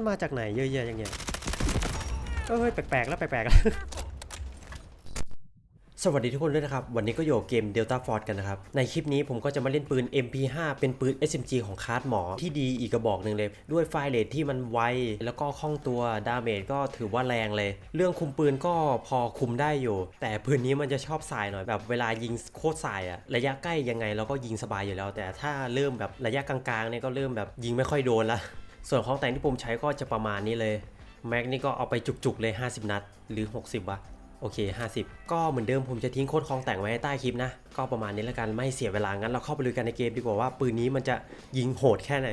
มันมาจากไหนเยอะแยะอย่างเงี้ยเอ้ยแปลกๆแล้วแปลกๆแล้วสวัสดีทุกคนด้วยนะครับ วันนี้ก็อยู่กับเกม Delta Force กันนะครับ ในคลิปนี้ผมก็จะมาเล่นปืน MP5 เป็นปืน SMG ของคาร์ดหมอที่ดีอีกกระบอกหนึ่งเลย ด้วยไฟเรทที่มันไว แล้วก็คล่องตัวดาเมจก็ถือว่าแรงเลย เรื่องคุมปืนก็พอคุมได้อยู่ แต่ปืนนี้มันจะชอบสายหน่อยแบบเวลายิงโคตรสายอะระยะใกล้ยังไงเราก็ยิงสบายอยู่แล้ว แต่ถ้าเริ่มแบบระยะกลางๆเนี่ยก็เริ่มแบบยิงไม่ค่อยโดนละ ส่วนของแต่งที่ผมใช้ก็จะประมาณนี้เลยแม็กนี่ก็เอาไปจุกๆเลย 50 นัด หรือ 60วะโอเค 50 ก็เหมือนเดิมผมจะทิ้งโค้ดคองแต่งไว้ให้ใต้คลิปนะ ก็ประมาณนี้แล้วกันไม่เสียเวลางั้นเราเข้าไปดูกันในเกมดีกว่าว่าปืนนี้มันจะยิงโหดแค่ไหน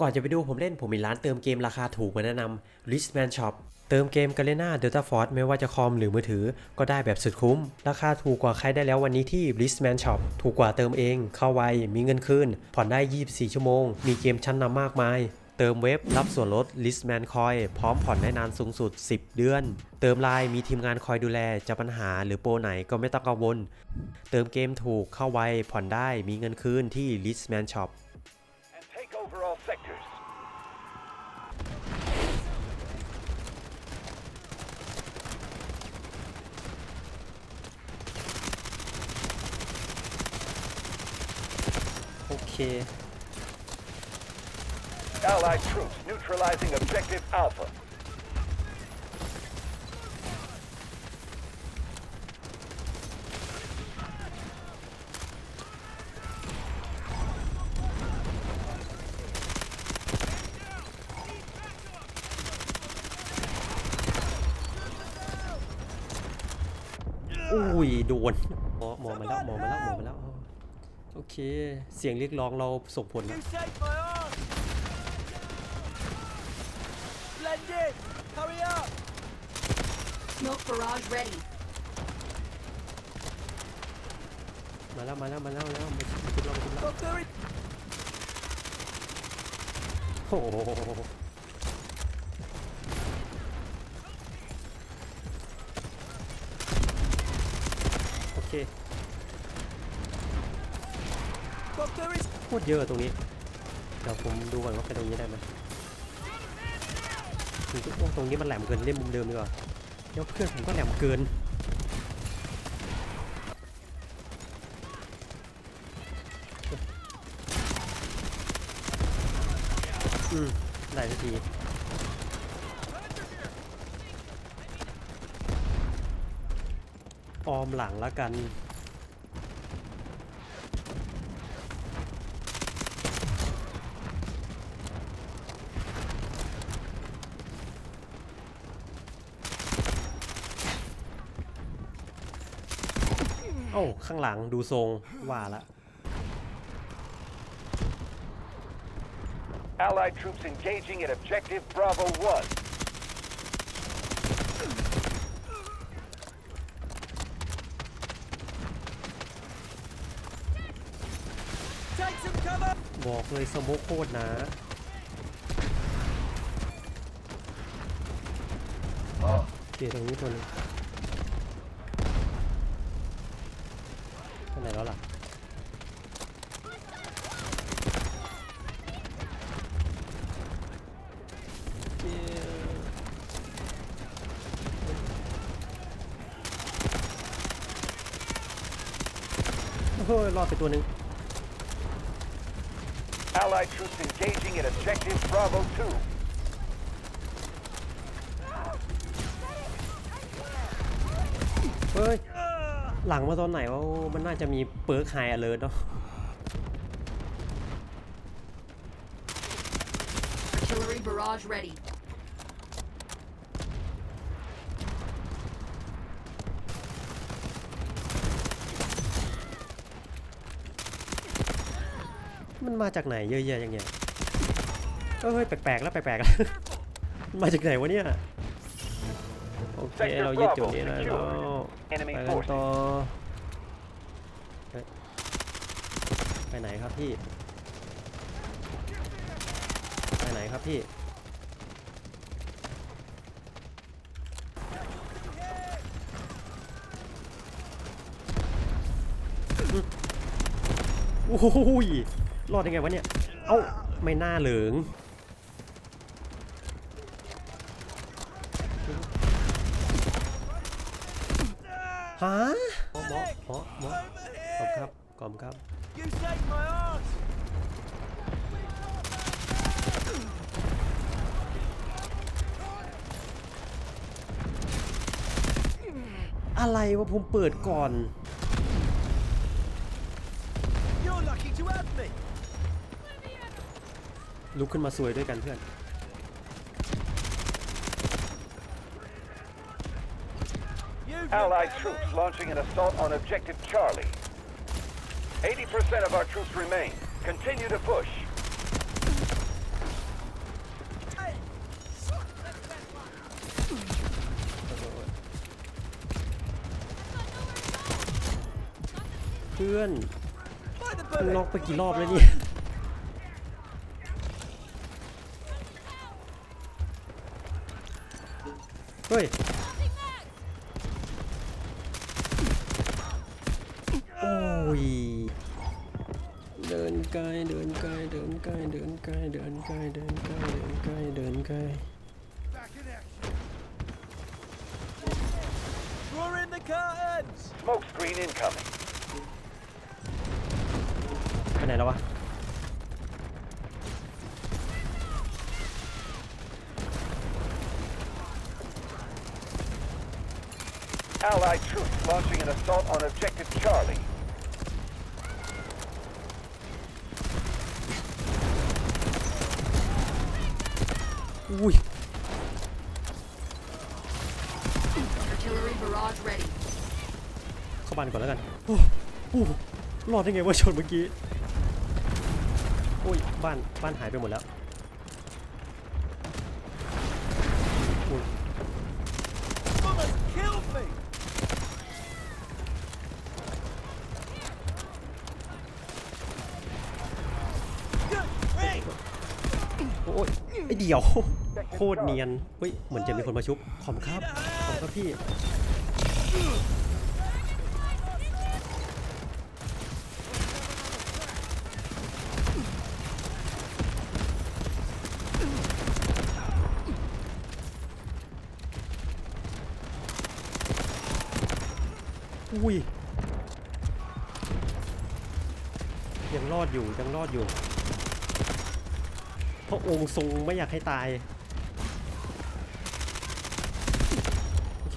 ก่อนจะไปดูผมเล่นผมมีร้านเติมเกมราคาถูกมาแนะนำ Richman Shop เติมเกม g a l e n a Delta Force ไม่ว่าจะคอมหรือมือถือก็ได้แบบสุดคุ้ม ราคาถูกกว่าใครได้แล้ววันนี้ที่ Richman Shop ถูกกว่าเติมเอง เข้าไวมีเงินคืนผ่อนได้ 24 ชั่วโมง มีเกมชั้นนำมากมาย เติมเว็บรับส่วนลด Listman Coin พร้อมผ่อนได้นานสูงสุด 10 เดือน เติมไลน์มีทีมงานคอยดูแลจะปัญหาหรือโปรไหนก็ไม่ต้องกังวล เติมเกมถูกเข้าไวผ่อนได้มีเงินคืนที่ Listman Shop and take over all sectors. โอเค Allied troops neutralizing objective Alpha. อุ้ยโดนหมอหมอมาแล้วหมอมาแล้วหมอมาแล้ว โอเค เสียงเรียกร้องเราส่งผลนะ You saved my arm! Splendid! Hurry up! Smoke barrage ready. มาแล้วมาแล้วมาแล้วมาแล้วมาชุบเรามาชุบเรา Valkyrie! โอ้โหโอเค Valkyrie! โคตรเยอะตรงนี้ เดี๋ยวผมดูก่อนว่าไปตรงนี้ได้ไหม ถึงโอ้ตรงนี้มันแหลมเกินเล่นมุมเดิมดีกว่าเดี๋ยวเพื่อนผมก็แหลมเกินอืมได้สักทีออมหลังแล้วกัน ข้างหลังดูทรงว่าละ Allied troops engaging at objective Bravo 1. Take some cover! บอกเลยสโมกโคตรนะ เกียร์ตรงนี้ตัวหนึง ไปไหนแล้วล่ะโอ้ยรอดไปตัวหนึ่ง Allied troops engaging at objective Bravo 2. เฮ้ย หลังมาตอนไหนวะโอ้มันน่าจะมีเปิร์กไฮอเลิร์เนาะ Artillery barrage ready. มันมาจากไหนเยอะแยะอย่างเงี้ยเอ้ยแปลกๆแล้วแปลกๆแล้วมันมาจากไหนวะเนี่ยโอ เค เรายึดจุดนี้ได้แล้ว Enemy ไปกัน forces. ต่อเฮ้ยไปไหนครับพี่ ไปไหนครับพี่ โอ้โหยรอดได้ไงวะเนี่ย เอ้า ไม่น่าเหลิง ฮะหมอหมอหมอหมอขอบครับขอบครับ You saved my arse! อะไรวะผมเปิดก่อน You're lucky to have me! ลุกขึ้นมาสวยด้วยกันเพื่อน Allied looked at troops me. launching an assault on objective Charlie. 80% of our troops remain. Continue to push. Hey! เพื่อน By the มึง bullet! ล็อกไปกี่รอบแล้วเนี่ย เฮ้ย Draw in the curtains! Smoke screen incoming. ไปไหนแล้ววะ Allied troops launching an assault on objective Charlie. อุ้ าบ้านก่อนแล้วกันโอ้โหรอดได้ไงว่าชนเมื่อกี้โอ้ยบ้านบ้านหายไปหมดแล้วโอ้ยไอเดียว โคตรเนียนเฮ้ยเหมือนจะมีคนมาชุบขอบครับขอบครับพี่ อุ้ยยังรอดอยู่ยังรอดอยู่พระองค์ทรงไม่อยากให้ตาย โอเค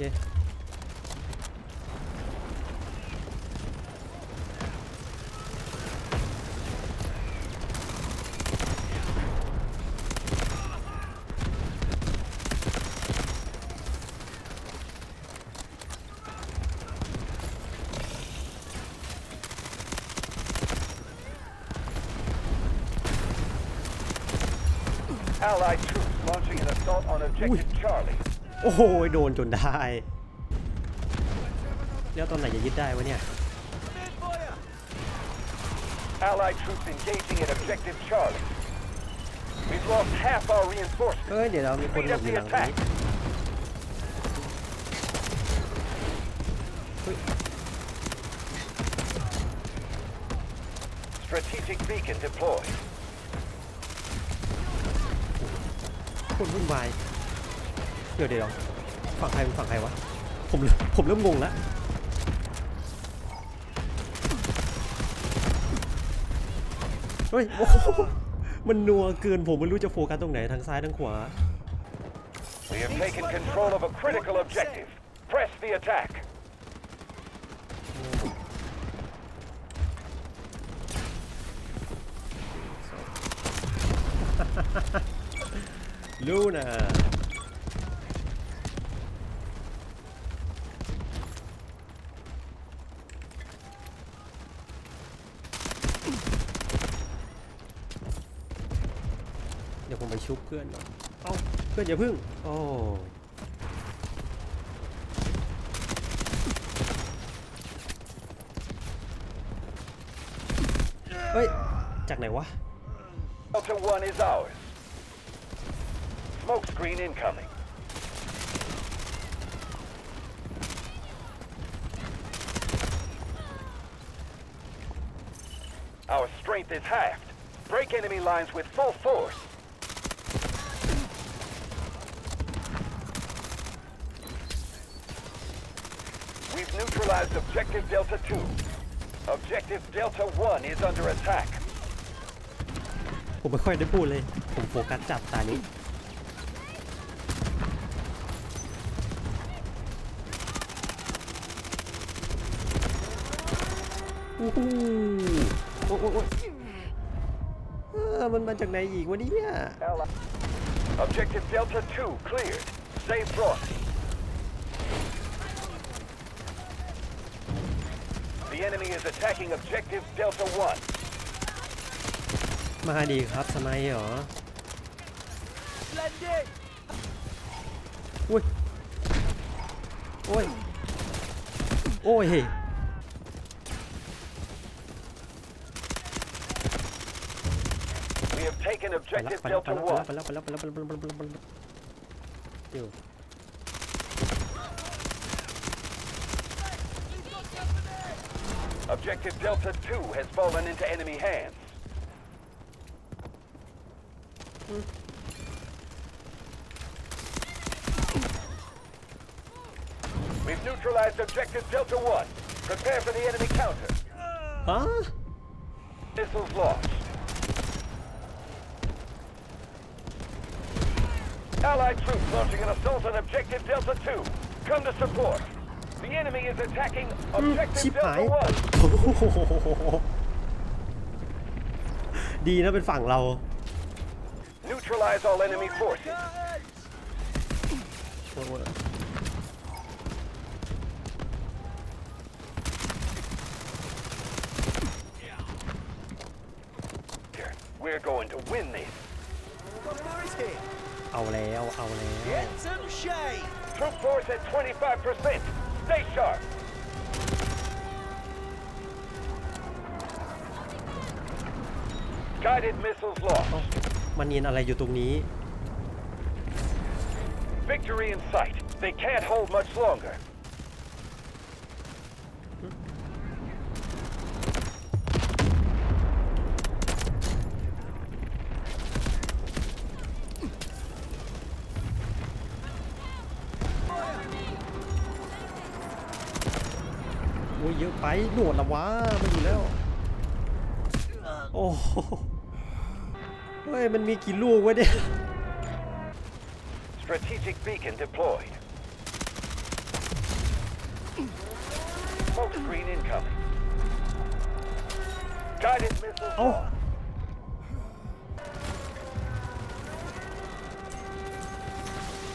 Allied troops launching an assault on objective Charlie. โอ้โห โดนจนได้ แล้วตอนไหนจะยึดได้วะเนี่ย Mid fire! Allied troops engaging at objective Charlie. We've lost half our reinforcements. เอ้ย เดี๋ยวเรามีคนหลบอยู่หลังตรงนี้ Strategic beacon deployed. คนวุ่นวาย เดี๋ยวเดี๋ยวฝั่งใครเป็นฝั่งใครวะ ผมเริ่มผมเริ่มงงแล้วเฮ้ยโอ้โหมันนัวเกินผมไม่รู้จะโฟกัสตรงไหนทางซ้ายทางขวา We have taken control of a critical objective. Press the attack. Luna. Để con phải chụp cơn nó. Ô, cơn giờ พึ่ง. Ồ. Oh. เฮ้ย จากไหนวะ Ultra One is ours. Smoke screen incoming. Our strength is halved. Break enemy lines with full force. We've neutralized Objective Delta 2. Objective Delta 1 is under attack. ผมไม่ค่อยได้พูดเลย ผมโฟกัสจับตานี้ หูโอ้โอ้โอ้เออมันมาจากไหนอีกวะเนี่ย Objective Delta 2 cleared. Save Frost. The enemy is attacking Objective Delta 1. มาดีครับสไนเหรอ Splendid! อุ้ย โอ้ย โอ้ย We have taken ไปแล้ว Objective ไปแล้ว Delta ไปแล้ว 1. ไปแล้วไปแล้วไปแล้วไปแล้วไป แล้วไปแล้วไปแล้วอยู่ Objective Delta 2 has fallen into enemy hands. We've neutralized Objective Delta 1. Prepare for the enemy counter. ฮะ Missiles launched. Allied troops launching an assault on Objective Delta 2. Come to support. The enemy is attacking ชิบ Objective หาย Delta 1. โอ้โหดีนะเป็นฝั่งเรา Neutralize all enemy forces. Curtains! 'We're going to win เอาแล้ว เอาแล้ว Get some shade! Troop force at 25%. Stay sharp. Guided missiles เอ้า launched. มันเนียนอะไรอยู่ตรงนี้ Victory in sight. They can't hold much longer. เยอะไปโหนดละวะมันอยู่แล้ว โอ้โหเฮ้ยมันมีกี่ลูกวะเนี่ย Strategic beacon deployed. Smoke screen incoming. Guided missiles Oh. launched.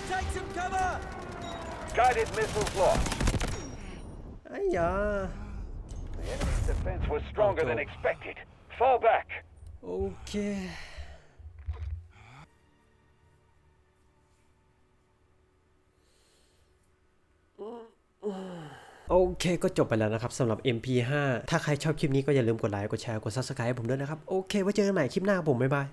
Take some cover! Guided missiles launched. ไอ้ยา The enemy's defense was stronger than Okay. expected. Fall back. โอเค โอเคก็จบไปแล้วนะครับสำหรับ MP5 ถ้าใครชอบคลิปนี้ก็อย่าลืมกดไลค์ กดแชร์ กด Subscribe ให้ผมด้วยนะครับ โอเค ไว้เจอกันใหม่คลิปหน้าครับผม บ๊ายบาย